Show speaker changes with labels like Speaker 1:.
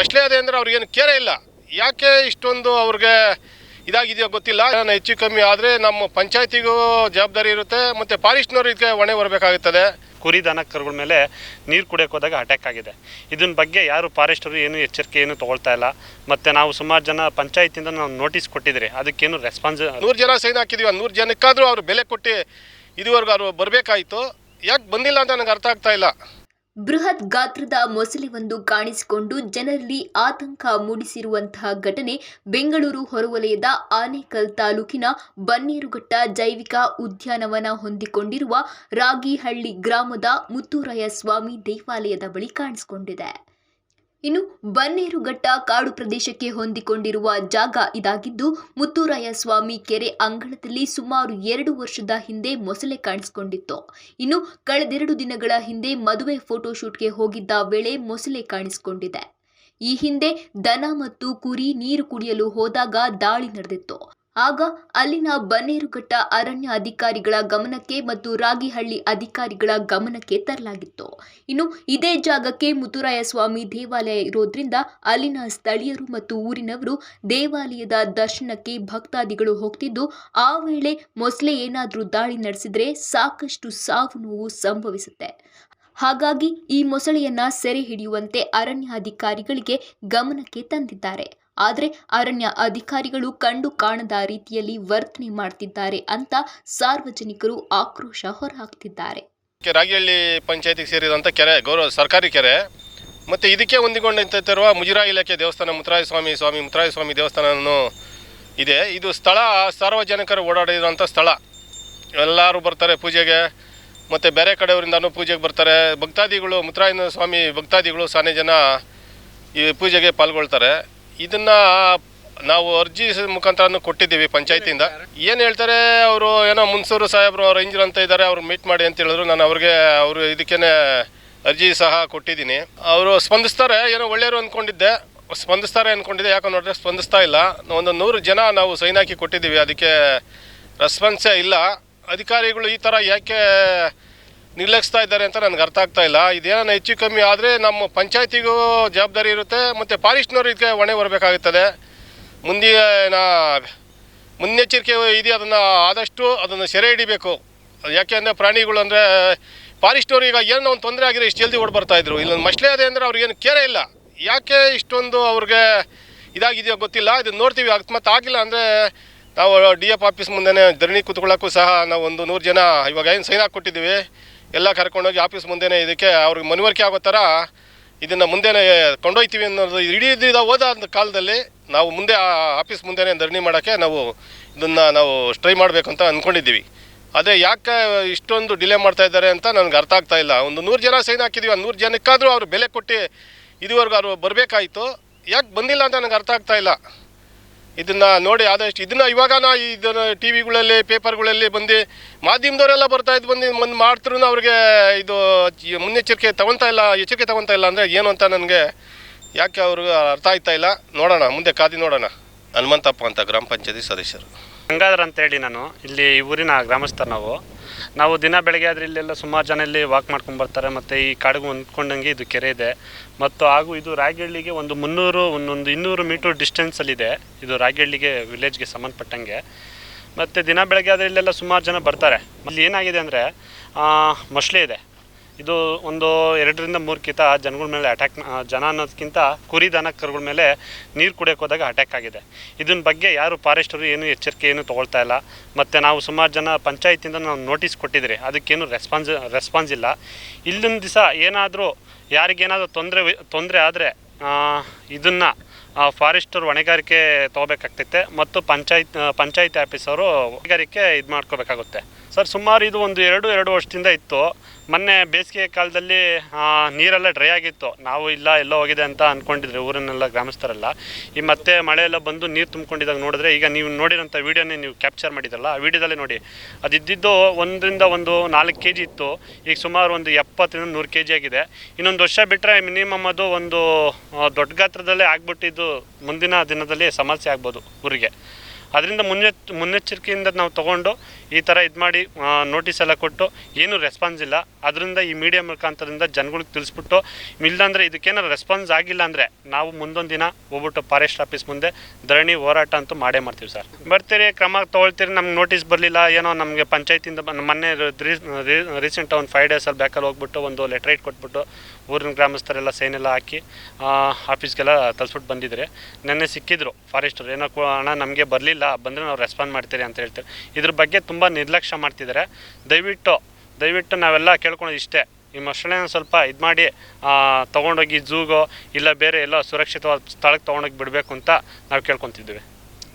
Speaker 1: ಮಸಳೆ ಅದೇ ಅಂದರೆ ಅವ್ರಿಗೇನು ಕೇರೆ ಇಲ್ಲ. ಯಾಕೆ ಇಷ್ಟೊಂದು ಅವ್ರಿಗೆ ಇದಾಗಿದೆಯೋ ಗೊತ್ತಿಲ್ಲ. ನಾನು ಹೆಚ್ಚು ಕಮ್ಮಿ ಆದರೆ ನಮ್ಮ ಪಂಚಾಯತಿಗೂ ಜವಾಬ್ದಾರಿ ಇರುತ್ತೆ ಮತ್ತು ಫಾರೆಸ್ಟ್ನವ್ರು ಇದಕ್ಕೆ ಹೊಣೆ ಬರಬೇಕಾಗುತ್ತದೆ
Speaker 2: ಕುರಿ ದನ ಕರುಗಳ ಮೇಲೆ ನೀರು ಕುಡಿಯೋಕೆ ಹೋದಾಗ ಅಟ್ಯಾಕ್ ಆಗಿದೆ. ಇದನ್ನ ಬಗ್ಗೆ ಯಾರು ಫಾರೆಸ್ಟರು ಏನು ಎಚ್ಚರಿಕೆ ಏನು ತಗೊಳ್ತಾ ಇಲ್ಲ. ಮತ್ತು ನಾವು ಸುಮಾರು ಜನ ಪಂಚಾಯತಿಂದ ನಾವು ನೋಟಿಸ್ ಕೊಟ್ಟಿದ್ರಿ ಅದಕ್ಕೇನು ರೆಸ್ಪಾನ್ಸ್
Speaker 1: ನೂರು ಜನ ಸೈನ್ ಹಾಕಿದೀವಿ. ನೂರು ಜನಕ್ಕಾದರೂ ಅವ್ರು ಬೆಲೆ ಕೊಟ್ಟು ಇದುವರೆಗೂ ಅವರು ಬರಬೇಕಾಯಿತು. ಯಾಕೆ ಬಂದಿಲ್ಲ ಅಂತ ನನಗೆ ಅರ್ಥ ಆಗ್ತಾ ಇಲ್ಲ.
Speaker 3: ಬೃಹತ್ ಗಾತ್ರದ ಮೊಸಳೆವೊಂದು ಕಾಣಿಸಿಕೊಂಡು ಜನರಲ್ಲಿ ಆತಂಕ ಮೂಡಿಸಿರುವಂತಹ ಘಟನೆ ಬೆಂಗಳೂರು ಹೊರವಲಯದ ಆನೇಕಲ್ ತಾಲೂಕಿನ ಬನ್ನೇರುಘಟ್ಟ ಜೈವಿಕ ಉದ್ಯಾನವನ ಹೊಂದಿಕೊಂಡಿರುವ ರಾಗಿಹಳ್ಳಿ ಗ್ರಾಮದ ಮುತ್ತೂರಾಯ ಸ್ವಾಮಿ ದೇವಾಲಯದ ಬಳಿ ಕಾಣಿಸಿಕೊಂಡಿದೆ. ಇನ್ನು ಬನ್ನೇರುಘಟ್ಟ ಕಾಡು ಪ್ರದೇಶಕ್ಕೆ ಹೊಂದಿಕೊಂಡಿರುವ ಜಾಗ ಇದಾಗಿದ್ದು ಮುತ್ತೂರಾಯ ಸ್ವಾಮಿ ಕೆರೆ ಅಂಗಳದಲ್ಲಿ ಸುಮಾರು ಎರಡು ವರ್ಷದ ಹಿಂದೆ ಮೊಸಳೆ ಕಾಣಿಸಿಕೊಂಡಿತ್ತು. ಇನ್ನು ಕಳೆದೆರಡು ದಿನಗಳ ಹಿಂದೆ ಮದುವೆ ಫೋಟೋಶೂಟ್ಗೆ ಹೋಗಿದ್ದ ವೇಳೆ ಮೊಸಳೆ ಕಾಣಿಸಿಕೊಂಡಿದೆ. ಈ ಹಿಂದೆ ದನ ಮತ್ತು ಕುರಿ ನೀರು ಕುಡಿಯಲು ಹೋದಾಗ ದಾಳಿ ನಡೆದಿತ್ತು. ಆಗ ಅಲ್ಲಿನ ಬನ್ನೇರುಘಟ್ಟ ಅರಣ್ಯ ಅಧಿಕಾರಿಗಳ ಗಮನಕ್ಕೆ ಮತ್ತು ರಾಗಿಹಳ್ಳಿ ಅಧಿಕಾರಿಗಳ ಗಮನಕ್ಕೆ ತರಲಾಗಿತ್ತು. ಇನ್ನು ಇದೇ ಜಾಗಕ್ಕೆ ಮುತ್ತುರಾಯ ಸ್ವಾಮಿ ದೇವಾಲಯ ಇರೋದ್ರಿಂದ ಅಲ್ಲಿನ ಸ್ಥಳೀಯರು ಮತ್ತು ಊರಿನವರು ದೇವಾಲಯದ ದರ್ಶನಕ್ಕೆ ಭಕ್ತಾದಿಗಳು ಹೋಗ್ತಿದ್ದು, ಆ ವೇಳೆ ಮೊಸಳೆ ಏನಾದರೂ ದಾಳಿ ನಡೆಸಿದರೆ ಸಾಕಷ್ಟು ಸಾವು ನೋವು ಸಂಭವಿಸುತ್ತೆ. ಹಾಗಾಗಿ ಈ ಮೊಸಳೆಯನ್ನ ಸೆರೆ ಹಿಡಿಯುವಂತೆ ಅರಣ್ಯಾಧಿಕಾರಿಗಳಿಗೆ ಗಮನಕ್ಕೆ ತಂದಿದ್ದಾರೆ. ಆದರೆ ಅರಣ್ಯ ಅಧಿಕಾರಿಗಳು ಕಂಡು ಕಾಣದ ರೀತಿಯಲ್ಲಿ ವರ್ತನೆ ಮಾಡ್ತಿದ್ದಾರೆ ಅಂತ ಸಾರ್ವಜನಿಕರು ಆಕ್ರೋಶ ಹೊರಹಾಕ್ತಿದ್ದಾರೆ.
Speaker 1: ರಾಗಿಹಳ್ಳಿ ಪಂಚಾಯತಿಗೆ ಸೇರಿದಂಥ ಕೆರೆ, ಗೌರವ ಸರ್ಕಾರಿ ಕೆರೆ, ಮತ್ತು ಇದಕ್ಕೆ ಹೊಂದಿಕೊಂಡಿರುವ ಮುಜರಾಯಿ ಇಲಾಖೆ ದೇವಸ್ಥಾನ ಮುತ್ತರಾಯ ಸ್ವಾಮಿ ಸ್ವಾಮಿ ಮುತ್ತರಾಯ ಸ್ವಾಮಿ ದೇವಸ್ಥಾನವನ್ನು ಇದೆ. ಇದು ಸ್ಥಳ, ಸಾರ್ವಜನಿಕರು ಓಡಾಡಿರುವಂಥ ಸ್ಥಳ. ಎಲ್ಲರೂ ಬರ್ತಾರೆ ಪೂಜೆಗೆ, ಮತ್ತು ಬೇರೆ ಕಡೆಯವರಿಂದನೂ ಪೂಜೆಗೆ ಬರ್ತಾರೆ. ಭಕ್ತಾದಿಗಳು ಮುತ್ತರಾಯನ ಸ್ವಾಮಿ ಭಕ್ತಾದಿಗಳು ಸಾನೆ ಜನ ಈ ಪೂಜೆಗೆ ಪಾಲ್ಗೊಳ್ತಾರೆ. ಇದನ್ನು ನಾವು ಅರ್ಜಿ ಮುಖಾಂತರ ಕೊಟ್ಟಿದ್ದೀವಿ ಪಂಚಾಯತಿಯಿಂದ. ಏನು ಹೇಳ್ತಾರೆ ಅವರು, ಏನೋ ಮುನ್ಸೂರು ಸಾಹೇಬ್ರು ರೇಂಜರ್ ಅಂತ ಇದ್ದಾರೆ ಅವ್ರು ಮೀಟ್ ಮಾಡಿ ಅಂತ ಹೇಳಿದ್ರು. ನಾನು ಅವ್ರಿಗೆ, ಅವರು ಇದಕ್ಕೇನೆ ಅರ್ಜಿ ಸಹ ಕೊಟ್ಟಿದ್ದೀನಿ. ಅವರು ಸ್ಪಂದಿಸ್ತಾರೆ, ಏನೋ ಒಳ್ಳೆಯವರು ಅಂದ್ಕೊಂಡಿದ್ದೆ ಸ್ಪಂದಿಸ್ತಾರೆ ಅಂದ್ಕೊಂಡಿದ್ದೆ ಯಾಕೆ ನೋಡಿದ್ರೆ ಸ್ಪಂದಿಸ್ತಾ ಇಲ್ಲ. ಒಂದು ನೂರು ಜನ ನಾವು ಸೈನ್ ಹಾಕಿ ಕೊಟ್ಟಿದ್ದೀವಿ, ಅದಕ್ಕೆ ರೆಸ್ಪಾನ್ಸೇ ಇಲ್ಲ. ಅಧಿಕಾರಿಗಳು ಈ ಥರ ಯಾಕೆ ನಿರ್ಲಕ್ಷಿಸ್ತಾ ಇದ್ದಾರೆ ಅಂತ ನನಗೆ ಅರ್ಥ ಆಗ್ತಾ ಇಲ್ಲ. ಇದೇನೋ ಹೆಚ್ಚು ಕಮ್ಮಿ ಆದರೆ ನಮ್ಮ ಪಂಚಾಯತಿಗೂ ಜವಾಬ್ದಾರಿ ಇರುತ್ತೆ, ಮತ್ತು ಫಾರೆಸ್ಟ್ನವ್ರು ಇದಕ್ಕೆ ಹೊಣೆ ಬರಬೇಕಾಗುತ್ತದೆ ಮುಂದಿನ ಮುನ್ನೆಚ್ಚರಿಕೆ ಇದೆ, ಅದನ್ನು ಆದಷ್ಟು ಅದನ್ನು ಸೆರೆ ಹಿಡಿಬೇಕು. ಯಾಕೆ ಅಂದರೆ ಪ್ರಾಣಿಗಳು ಅಂದರೆ ಫಾರೆಸ್ಟ್ನವ್ರು ಈಗ ಏನೋ ಒಂದು ತೊಂದರೆ ಆಗಿದೆ ಇಷ್ಟು ಜಲ್ದಿ ಓಡ್ ಬರ್ತಾ ಇದ್ರು. ಇಲ್ಲೊಂದು ಮಸಳೆ ಅದೇ ಅಂದರೆ ಅವ್ರಿಗೇನು ಕೇರೇ ಇಲ್ಲ. ಯಾಕೆ ಇಷ್ಟೊಂದು ಅವ್ರಿಗೆ ಇದಾಗಿದೆಯೋ ಗೊತ್ತಿಲ್ಲ. ಇದನ್ನು ನೋಡ್ತೀವಿ. ಅಕಸ್ಮಾತ್ ಆಗಿಲ್ಲ ಅಂದರೆ ನಾವು ಡಿ ಎಫ್ ಆಫೀಸ್ ಮುಂದೆನೇ ಧರಣಿ ಕೂತ್ಕೊಳ್ಳೋಕ್ಕೂ ಸಹ ನಾವು ಒಂದು ನೂರು ಜನ ಇವಾಗ ಏನು ಸೈನ್ ಹಾಕಿ ಕೊಟ್ಟಿದ್ದೀವಿ. ಎಲ್ಲ ಕರ್ಕೊಂಡೋಗಿ ಆಫೀಸ್ ಮುಂದೆನೇ ಇದಕ್ಕೆ ಅವ್ರಿಗೆ ಮನವರಿಕೆ ಆಗೋ ಥರ ಇದನ್ನು ಮುಂದೆನೇ ಕೊಂಡೊಯ್ತೀವಿ ಅನ್ನೋದು ಇಡೀ ದಿನ ಹೋದ ಕಾಲದಲ್ಲಿ ನಾವು ಮುಂದೆ ಆ ಆಫೀಸ್ ಮುಂದೆನೇ ಧರಣಿ ಮಾಡೋಕ್ಕೆ ನಾವು ಇದನ್ನು ನಾವು ಸ್ಟ್ರೈ ಮಾಡಬೇಕು ಅಂತ ಅಂದ್ಕೊಂಡಿದ್ದೀವಿ ಅದೇ ಯಾಕೆ ಇಷ್ಟೊಂದು ಡಿಲೇ ಮಾಡ್ತಾ ಇದ್ದಾರೆ ಅಂತ ನನಗೆ ಅರ್ಥ ಆಗ್ತಾ ಇಲ್ಲ. ಒಂದು ನೂರು ಜನ ಸೈನ್ ಹಾಕಿದ್ದೀವಿ ಆ ನೂರು ಜನಕ್ಕಾದರೂ ಅವ್ರು ಬೆಲೆ ಕೊಟ್ಟು ಇದುವರೆಗೂ ಅವರು ಬರಬೇಕಾಯಿತು. ಯಾಕೆ ಬಂದಿಲ್ಲ ಅಂತ ನನಗೆ ಅರ್ಥ ಆಗ್ತಾ ಇಲ್ಲ. ಇದನ್ನು ನೋಡಿ ಆದಷ್ಟು ಇದನ್ನು ಇವಾಗ ನಾ ಇದನ್ನು ಟಿ ವಿಗಳಲ್ಲಿ ಪೇಪರ್ಗಳಲ್ಲಿ ಬಂದು ಮಾಧ್ಯಮದವರೆಲ್ಲ ಬರ್ತಾ ಇದ್ದು ಬಂದು ಬಂದು ಮಾಡ್ತರು ಅವ್ರಿಗೆ ಇದು ಮುನ್ನೆಚ್ಚರಿಕೆ ತಗೊತಾ ಇಲ್ಲ, ಎಚ್ಚರಿಕೆ ತಗೊತಾ ಇಲ್ಲ ಅಂದರೆ ಏನು ಅಂತ ನನಗೆ ಯಾಕೆ ಅವ್ರಿಗೆ ಅರ್ಥ ಆಯ್ತಾ ಇಲ್ಲ. ನೋಡೋಣ, ಮುಂದೆ ಕಾದಿ ನೋಡೋಣ. ಹನುಮಂತಪ್ಪ ಅಂತ ಗ್ರಾಮ ಪಂಚಾಯತಿ ಸದಸ್ಯರು.
Speaker 2: ಗಂಗಾಧರ್ ಅಂತೇಳಿ ನಾನು. ಇಲ್ಲಿ ಊರಿನ ಗ್ರಾಮಸ್ಥರು ನಾವು. ನಾವು ದಿನ ಬೆಳಗ್ಗೆ ಆದರೆ ಇಲ್ಲೆಲ್ಲ ಸುಮಾರು ಜನ ಇಲ್ಲಿ ವಾಕ್ ಮಾಡ್ಕೊಂಡು ಬರ್ತಾರೆ, ಮತ್ತು ಈ ಕಾಡಿಗೆ ಹೊಂದ್ಕೊಂಡಂಗೆ ಇದು ಕೆರೆ ಇದೆ. ಮತ್ತು ಹಾಗೂ ಇದು ರಾಗಿಹಳ್ಳಿಗೆ ಒಂದು ಮುನ್ನೂರು, ಒಂದೊಂದು ಇನ್ನೂರು ಮೀಟರ್ ಡಿಸ್ಟೆನ್ಸಲ್ಲಿದೆ ಇದು. ರಾಗಿಹಳ್ಳಿಗೆ ವಿಲೇಜ್ಗೆ ಸಂಬಂಧಪಟ್ಟಂಗೆ. ಮತ್ತು ದಿನ ಬೆಳಗ್ಗೆ ಆದರೆ ಇಲ್ಲೆಲ್ಲ ಸುಮಾರು ಜನ ಬರ್ತಾರೆ. ಇಲ್ಲಿ ಏನಾಗಿದೆ ಅಂದರೆ ಮೊಸಳೆ ಇದೆ. ಇದು ಒಂದು ಎರಡರಿಂದ ಮೂರು ಕಿತ ಜನಗಳ ಮೇಲೆ ಅಟ್ಯಾಕ್ ಜನ ಅನ್ನೋದಕ್ಕಿಂತ ಕುರಿ ದನ ಕರುಗಳ ಮೇಲೆ ನೀರು ಕುಡಿಯೋಕೆ ಹೋದಾಗ ಅಟ್ಯಾಕ್ ಆಗಿದೆ. ಇದನ್ನ ಬಗ್ಗೆ ಯಾರು ಫಾರೆಸ್ಟರು ಏನು ಎಚ್ಚರಿಕೆ ಏನು ತೊಗೊಳ್ತಾ ಇಲ್ಲ. ಮತ್ತು ನಾವು ಸುಮಾರು ಜನ ಪಂಚಾಯತಿಂದ ನಾವು ನೋಟಿಸ್ ಕೊಟ್ಟಿದ್ರಿ. ಅದಕ್ಕೇನು ರೆಸ್ಪಾನ್ಸ್ ರೆಸ್ಪಾನ್ಸ್ ಇಲ್ಲ. ಇಲ್ಲಿನ ದಿವಸ ಏನಾದರೂ ಯಾರಿಗೇನಾದರೂ ತೊಂದರೆ ತೊಂದರೆ ಆದರೆ ಇದನ್ನು ಫಾರೆಸ್ಟರ್ ಹೊಣೆಗಾರಿಕೆ ತೊಗೋಬೇಕಾಗ್ತೈತೆ ಮತ್ತು ಪಂಚಾಯತ್ ಪಂಚಾಯತಿ ಆಫೀಸರು ಹೊಣೆಗಾರಿಕೆ ಇದು ಮಾಡ್ಕೋಬೇಕಾಗುತ್ತೆ. ಸರ್, ಸುಮಾರು ಇದು ಒಂದು ಎರಡು ಎರಡು ವರ್ಷದಿಂದ ಇತ್ತು. ಮೊನ್ನೆ ಬೇಸಿಗೆ ಕಾಲದಲ್ಲಿ ನೀರೆಲ್ಲ ಡ್ರೈ ಆಗಿತ್ತು. ನಾವು ಇಲ್ಲ, ಎಲ್ಲೋ ಹೋಗಿದೆ ಅಂತ ಅಂದ್ಕೊಂಡಿದ್ರಿ ಊರನ್ನೆಲ್ಲ ಗ್ರಾಮಸ್ಥರೆಲ್ಲ. ಈ ಮತ್ತೆ ಮಳೆ ಎಲ್ಲ ಬಂದು ನೀರು ತುಂಬಿಕೊಂಡಿದಾಗ ನೋಡಿದ್ರೆ, ಈಗ ನೀವು ನೋಡಿರೋಂಥ ವೀಡಿಯೋನೇ ನೀವು ಕ್ಯಾಪ್ಚರ್ ಮಾಡಿದ್ರಲ್ಲ, ಆ ವೀಡಿಯೋದಲ್ಲೇ ನೋಡಿ. ಅದಿದ್ದಿದ್ದು ಒಂದರಿಂದ ಒಂದು ನಾಲ್ಕು ಕೆ ಜಿ ಇತ್ತು. ಈಗ ಸುಮಾರು ಒಂದು ಎಪ್ಪತ್ತರಿಂದ ನೂರು ಕೆ ಜಿ ಆಗಿದೆ. ಇನ್ನೊಂದು ವರ್ಷ ಬಿಟ್ಟರೆ ಮಿನಿಮಮ್ ಅದು ಒಂದು ದೊಡ್ಡ ಗಾತ್ರದಲ್ಲೇ ಆಗ್ಬಿಟ್ಟಿದ್ದು ಮುಂದಿನ ದಿನದಲ್ಲಿ ಸಮಸ್ಯೆ ಆಗ್ಬೋದು ಊರಿಗೆ. ಅದರಿಂದ ಮುನ್ನೆಚ್ ಮುನ್ನೆಚ್ಚರಿಕೆಯಿಂದ ನಾವು ತಗೊಂಡು ಈ ಥರ ಇದು ಮಾಡಿ ನೋಟಿಸ್ ಎಲ್ಲ ಕೊಟ್ಟು ಏನೂ ರೆಸ್ಪಾನ್ಸ್ ಇಲ್ಲ. ಅದರಿಂದ ಈ ಮೀಡಿಯಾ ಮುಖಾಂತರದಿಂದ ಜನಗಳಿಗೆ ತಿಳಿಸ್ಬಿಟ್ಟು ಇಲ್ಲಾಂದರೆ ಇದಕ್ಕೇನಾರು ರೆಸ್ಪಾನ್ಸ್ ಆಗಿಲ್ಲ ಅಂದರೆ ನಾವು ಮುಂದೊಂದು ದಿನ ಹೋಗ್ಬಿಟ್ಟು ಫಾರೆಸ್ಟ್ ಆಫೀಸ್ ಮುಂದೆ ಧರಣಿ ಹೋರಾಟ ಅಂತೂ ಮಾಡೇ ಮಾಡ್ತೀವಿ ಸರ್. ಬರ್ತೀರಿ, ಕ್ರಮ ತೊಗೊಳ್ತೀರಿ, ನಮ್ಗೆ ನೋಟಿಸ್ ಬರಲಿಲ್ಲ, ಏನೋ ನಮಗೆ ಪಂಚಾಯತಿಂದ ಬ- ಮೊನ್ನೆ ರೀಸೆಂಟ್ ಒಂದು ಫೈವ್ ಡೇಸಲ್ಲಿ ಬ್ಯಾಕಲ್ಲಿ ಹೋಗ್ಬಿಟ್ಟು ಒಂದು ಲೆಟ್ರೇಟ್ ಕೊಟ್ಬಿಟ್ಟು ಊರಿನ ಗ್ರಾಮಸ್ಥರೆಲ್ಲ ಸೈನ್ ಎಲ್ಲ ಹಾಕಿ ಆಫೀಸ್ಗೆಲ್ಲ ತಲ್ಸ್ಬಿಟ್ಟು ಬಂದಿದ್ರೆ. ನೆನ್ನೆ ಸಿಕ್ಕಿದ್ರು ಫಾರೆಸ್ಟರ್ ಏನೋ ಅಣ್ಣ ನಮಗೆ ಬರಲಿಲ್ಲ, ಬಂದರೆ ನಾವು ರೆಸ್ಪಾಂಡ್ ಮಾಡ್ತೀರಿ ಅಂತ ಹೇಳ್ತಾರೆ. ಇದ್ರ ಬಗ್ಗೆ ತುಂಬ ನಿರ್ಲಕ್ಷ್ಯ ಮಾಡ್ತಿದ್ದಾರೆ. ದಯವಿಟ್ಟು ದಯವಿಟ್ಟು ನಾವೆಲ್ಲ ಕೇಳ್ಕೊಳೋದು ಇಷ್ಟೇ. ಈ ಮೊಸಳೆನ ಸ್ವಲ್ಪ ಇದು ಮಾಡಿ ತೊಗೊಂಡೋಗಿ ಝೂಗೋ ಇಲ್ಲ ಬೇರೆ ಎಲ್ಲೋ ಸುರಕ್ಷಿತವಾದ ಸ್ಥಳಕ್ಕೆ ತೊಗೊಂಡೋಗಿ ಬಿಡಬೇಕು ಅಂತ ನಾವು ಕೇಳ್ಕೊತಿದ್ದೀವಿ.